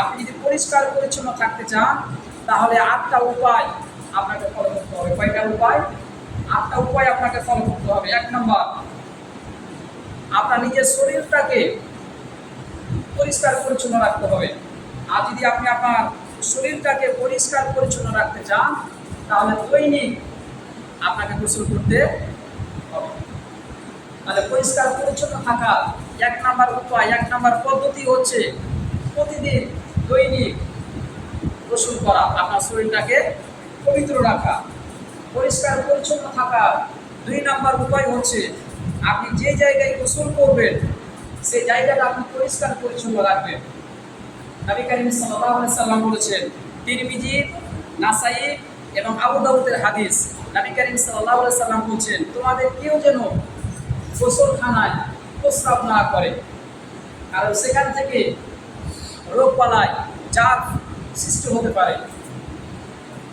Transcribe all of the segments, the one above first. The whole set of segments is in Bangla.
আপনি যদি পরিষ্কার পরিচ্ছন্ন থাকতে চান, তাহলে আটটা উপায় আপনাকে ফলো করতে হবে। কয়টা উপায়? আটটা উপায় আপনাকে ফলো করতে হবে। এক নম্বর, আপনার নিজের শরীরটাকে পরিষ্কার পরিচ্ছন্ন রাখতে হবে। আর যদি আপনি আপনার শরীরটাকে পরিষ্কার পরিচ্ছন্ন রাখতে চান, তাহলে দৈনিক আপনাকে গোসল করতে হবে। তাহলে পরিষ্কার পরিচ্ছন্ন থাকা এক নাম্বার উপায়, এক নাম্বার পদ্ধতি হচ্ছে প্রতিদিন দৈনিক গোসল করা। আপনার শরীরটাকে পবিত্র রাখা, পরিষ্কার পরিচ্ছন্ন থাকা। দুই নাম্বার উপায় হচ্ছে, আপনি যে জায়গায় গোসল করবেন, সেই জায়গাটা আপনি পরিষ্কার পরিচ্ছন্ন রাখবেন। নবী করিম সাল্লাম বলেছেন, তিরমিজি, নাসাই এবং আবু হাদিস। নবী করিম আলাইহি সাল্লাম বলছেন, তোমাদের কেউ যেন গোসলখানায় প্রস্রাব না করে, কারণ সেখান থেকে রোগ পালায় চাপ সৃষ্টি হতে পারে।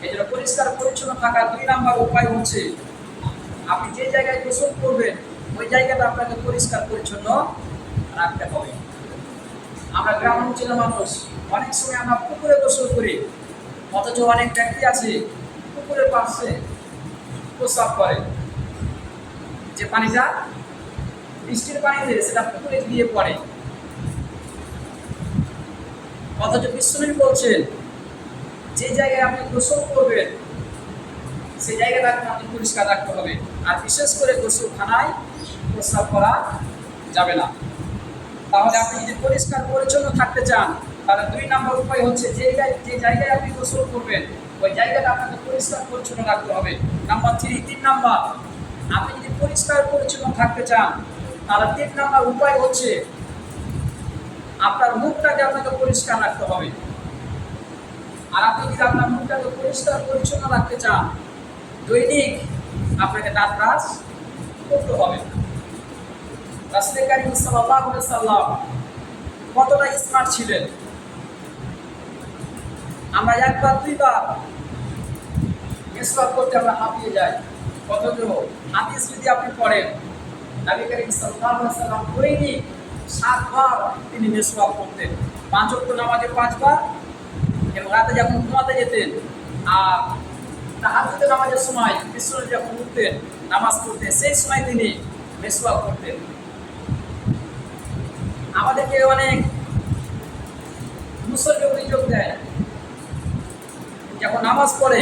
এই জন্য পরিষ্কার পরিচ্ছন্ন থাকার দুই নাম্বার উপায় হচ্ছে, আপনি যে জায়গায় গোসল করবেন, ওই জায়গাটা আপনাকে পরিষ্কার পরিচ্ছন্ন রাখতে হবে। আমরা গ্রাম অঞ্চলের মানুষ, অনেক সময় আমরা পুকুরে গোসল করি, অথচ অনেক ব্যক্তি আছে পুকুরের পাশে প্রস্রাব করে। যে পানিটা বৃষ্টির পানিতে, সেটা পুকুরে গিয়ে পড়ে। অথচ বিশ্বনবী বলছেন, যে জায়গায় আপনি গোসল করবেন সেই জায়গাটা আপনি পরিষ্কার রাখতে হবে। আর বিশেষ করে গোসলখানায় প্রস্রাব করা যাবে না। তাহলে আপনি যদি পরিষ্কার পরিচ্ছন্ন থাকতে চান, তাহলে দুই নম্বর উপায় হচ্ছে যে যে জায়গায় আপনি গোসল করবেন, ওই জায়গাটা আপনাকে পরিষ্কার পরিচ্ছন্ন রাখতে হবে। নাম্বার থ্রি, তিন নাম্বার, আপনি যদি পরিষ্কার পরিচ্ছন্ন থাকতে চান, তাহলে তিন নাম্বার উপায় হচ্ছে আপনার মুখটাকে আপনাকে পরিষ্কার রাখতে হবে। আর আপনি যদি আপনার মুখটাকে পরিষ্কার, পরিচ্ছন্ন রাখতে চান, দৈনিক আপনাকে দাঁত ব্রাশ করতে হবে। রাসুল সাল্লাম কতটা স্মার্ট ছিলেন? আমরা একবার, দুইবার মেসওয়াক করতে আমরা হাঁপিয়ে যাই। অথচ হাদিস যদি আপনি পড়েন, নবী করিম আলাইহি সাল্লাম দৈনিক সাতবার তিনি মেসওয়াক করতেন। পাঁচ ওয়াক্ত নামাজে পাঁচবার এবং রাতে যখন ঘুমাতে যেতেন, আর তাহাজুদের নামাজের সময় বিশ্বনবী যখন উঠতেন, নামাজ পড়তেন, সেই সময় তিনি মেসওয়াক করতেন। আমাদেরকে অনেক মুসল্লি অভিযোগ দেয়, যখন নামাজ পড়ে,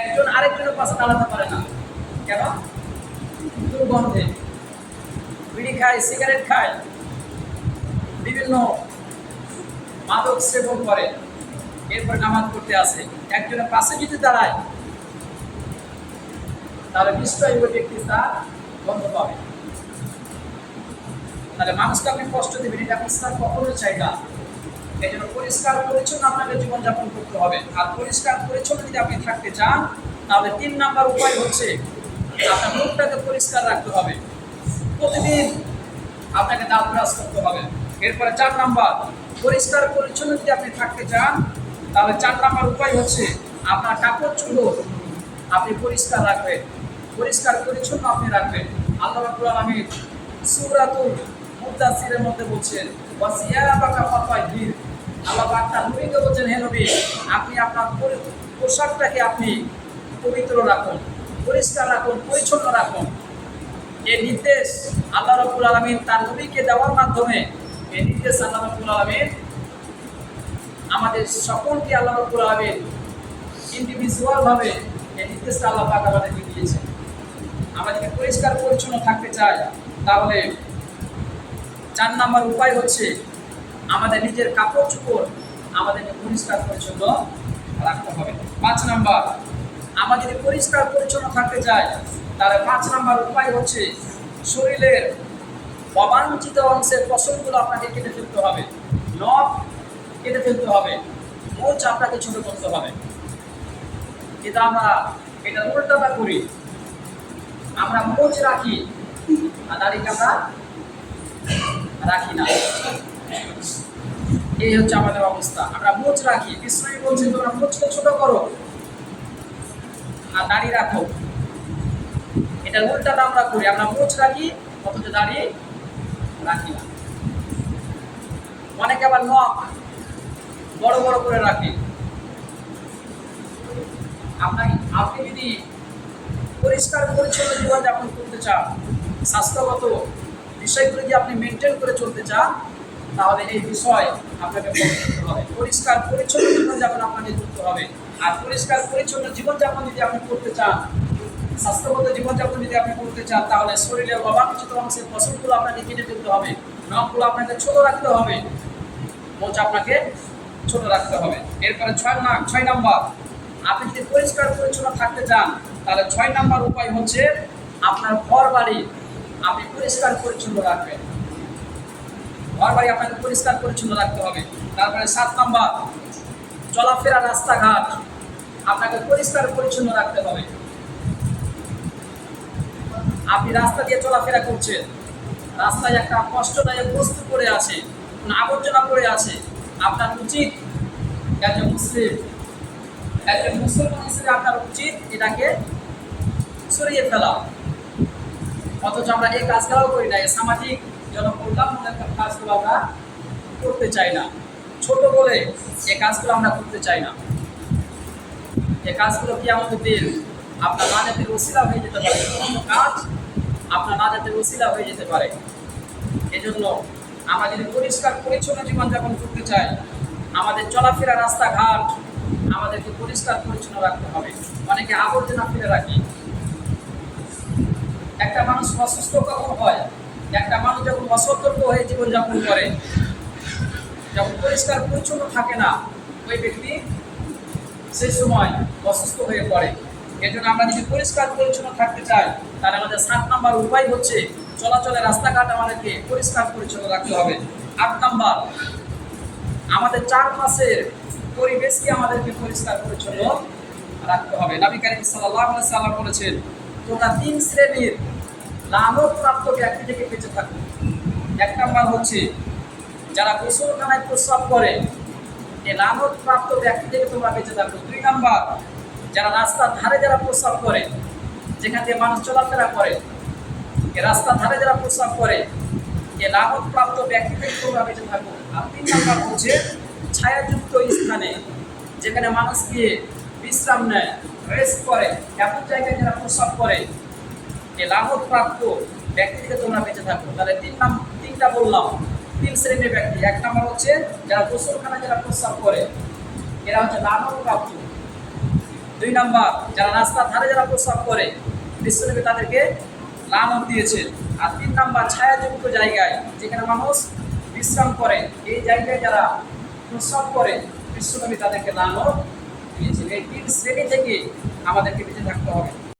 একজন আরেকজনের পাশে দাঁড়াতে পারে না। কেন? দুর্গন্ধে। বিড়ি খায়, সিগারেট খায় বিভিন্ন মাদক সেবন করে, এরপর নামাজ পড়তে আসে। একজনের পাশে যদি দাঁড়ায়। তাহলে নিশ্চয়ই ওই ব্যক্তি তার গন্ধ পাবে। তাহলে মানুষকে আপনি কষ্ট দেবেন, এটা ইসলাম কখনোই চাই না। এই জন্য পরিষ্কার পরিচ্ছন্ন আপনাকে জীবনযাপন করতে হবে। আর পরিষ্কার পরিচ্ছন্ন যদি আপনি থাকতে চান, তাহলে তিন নাম্বার উপায় হচ্ছে আপনার মুখটাকে পরিষ্কার রাখতে হবে। প্রতিদিন আপনাকে দাঁত ব্রাশ করতে হবে। এরপরে চার নাম্বার, পরিষ্কার পরিচ্ছন্ন যদি আপনি থাকতে চান, তাহলে চার নাম্বার উপায় হচ্ছে আপনার কাপড় চুলো আপনি পরিষ্কার রাখবেন। পরিষ্কার পরিচ্ছন্ন আপনি রাখবেন। আল্লাহ রাব্বুল আলামিন সূরাতুল মুদাসসিরের মধ্যে বলছেন ওয়াসিয়াবাকা ফাতাহির আল্লাহ পাক তার নবীকে বলছেন, হে নবী, আপনি আপনার পোশাকটাকে আপনি পবিত্র রাখুন, পরিষ্কার রাখুন, পরিচ্ছন্ন রাখুন। এই নির্দেশ আল্লাহ রাব্বুল আলামিন তার নবীকে দেওয়ার মাধ্যমে নির্দেশ আল্লাহ আলামিন আমাদের সকলকে আল্লাহ আলামিন ইন্ডিভিজুয়াল ভাবে এই আল্লাহ পাক আমাদেরকে পরিষ্কার, পরিচ্ছন্ন থাকতে চাই তাহলে চার নাম্বার উপায় হচ্ছে আমাদের নিজের কাপড় চোপড় আমাদেরকে পরিষ্কার, পরিচ্ছন্ন রাখতে হবে। পাঁচ নাম্বার যদি পরিষ্কার, পরিচ্ছন্ন থাকতে চাই তাহলে পাঁচ নাম্বার উপায় হচ্ছে শরীরের অবাঞ্ছিত অংশের ফসলগুলো আপনাকে কেটে ফেলতে হবে। নখ কেটে ফেলতে হবে। মোচ আপনাকে ছোট করতে হবে। কিন্তু আমরা এটা উল্টাটা করি। আমরা মোচ রাখি, আর দাড়িকে আমরা রাখি না। এই হচ্ছে আমাদের অবস্থা। আমরা মোচ রাখি। বিষ্ণু বলছে, তোমরা মোচকে ছোট করো, আর দাড়ি রাখো। এটা উল্টাটা আমরা করি। আমরা মোচ রাখি, অথচ দাড়ি রাখি না। অনেকে আবার নখ বড় বড় করে রাখে। আপনার আপনি যদি পরিষ্কার পরিচ্ছন্ন জীবনযাপন করতে চান, স্বাস্থ্যগত বিষয়গুলো যদি আপনি মেনটেন করে চলতে চান, তাহলে এই বিষয় আপনাকে হবে। পরিষ্কার পরিচ্ছন্ন জীবনযাপন আপনাকে করতে হবে। আর পরিষ্কার পরিচ্ছন্ন জীবনযাপন যদি আপনি করতে চান স্বাস্থ্যগত জীবনযাপন যদি আপনি করতে চান, তাহলে শরীরের অবাঞ্ছিত অংশের ফসলগুলো আপনাকে কেটে ফেলতে হবে। নখগুলো আপনাকে ছোট রাখতে হবে। মোচ আপনাকে ছোট রাখতে হবে। এরপরে ছয় না, ছয় নাম্বার, আপনি যদি পরিষ্কার পরিচ্ছন্ন থাকতে চান, তাহলে ছয় নাম্বার উপায় হচ্ছে আপনার ঘর বাড়ি আপনি পরিষ্কার পরিচ্ছন্ন রাখবেন। ঘর বাড়ি আপনাকে পরিষ্কার পরিচ্ছন্ন রাখতে হবে। তারপরে সাত নাম্বার, চলাফেরা, রাস্তাঘাট আপনাকে পরিষ্কার পরিচ্ছন্ন রাখতে হবে। আপনি রাস্তা দিয়ে চলাফেরা করছেন। রাস্তায় একটা কষ্টদায়ক বস্তু পড়ে আছে আবর্জনা পড়ে আছে। আপনার উচিত একজন মুসলিম, একজন মুসলমান হিসেবে আপনার উচিত এটাকে সরিয়ে ফেলা। অথচ আমরা এই কাজগুলোও করি না, এই সামাজিক জনকল্যাণমূলক কাজগুলো আমরা করতে চাই না। ছোট বলে এই কাজগুলো আমরা করতে চাই না। এই কাজগুলো কি আমাদের দিন আপনার নাজাতের ওসিলা হয়ে যেতে পারে। কোনো কাজ আপনার নাজাতের ওসিলা হয়ে যেতে পারে। এজন্য আমরা যদি পরিষ্কার, পরিচ্ছন্ন জীবনযাপন করতে চাই। আমাদের চলাফেরা রাস্তাঘাট আমাদেরকে পরিষ্কার, পরিচ্ছন্ন রাখতে হবে। অনেকে আবর্জনা ফেলে রাখি। একটা মানুষ অসুস্থ কখন হয়? একটা মানুষ যখন অসতর্ক হয়ে জীবনযাপন করে, যখন পরিষ্কার, পরিচ্ছন্ন থাকে না, ওই ব্যক্তি সেই সময় অসুস্থ হয়ে পড়ে। এই জন্য আমরা যদি পরিষ্কার পরিচ্ছন্ন থাকতে চাই। তাহলে আমাদের সাত নাম্বার উপায় হচ্ছে চলাচলের রাস্তাঘাট আমাদেরকে পরিষ্কার পরিচ্ছন্ন রাখতে হবে। আট নাম্বার, আমাদের চারপাশের পরিবেশকে আমাদেরকে পরিষ্কার পরিচ্ছন্ন রাখতে হবে। নবী কারিম আলাইহি সাল্লাম বলেছেন, তোমরা তিন শ্রেণির লানতপ্রাপ্ত ব্যক্তি থেকে বেঁচে থাকো। এক নাম্বার হচ্ছে, যারা গোসলখানায় প্রস্রাব করে এই লানতপ্রাপ্ত ব্যক্তি থেকে তোমরা বেঁচে থাকো। দুই নাম্বার যারা রাস্তার ধারে যারা প্রস্রাব করে, যেখান দিয়ে মানুষ চলাফেরা করে, এ রাস্তার ধারে যারা প্রস্রাব করে, এ লাভপ্রাপ্ত ব্যক্তি থেকে তোমরা বেঁচে থাকো আর তিন নাম্বার হচ্ছে ছায়াযুক্ত স্থানে, যেখানে মানুষ গিয়ে বিশ্রাম নেয় রেস্ট করে, এমন জায়গায় যারা প্রস্রাব করে, এ লাভপ্রাপ্ত ব্যক্তি থেকে তোমরা বেঁচে থাকো। তাহলে তিন নাম, তিনটা বললাম, তিন শ্রেণির ব্যক্তি। এক নাম্বার হচ্ছে যারা গোসলখানা যারা প্রস্রাব করে, এরা হচ্ছে লাভপ্রাপ্ত। দুই নাম্বার, যারা রাস্তার ধারে যারা প্রস্রাব করে বিশ্বনবী তাদেরকে লানত দিয়েছেন আর তিন নাম্বার, ছায়াযুক্ত জায়গায় যেখানে মানুষ বিশ্রাম করে, এই জায়গায় যারা প্রস্রাব করে বিশ্বনবী তাদেরকে লানত দিয়েছেন এই তিন শ্রেণি থেকে আমাদেরকে বেঁচে থাকতে হবে।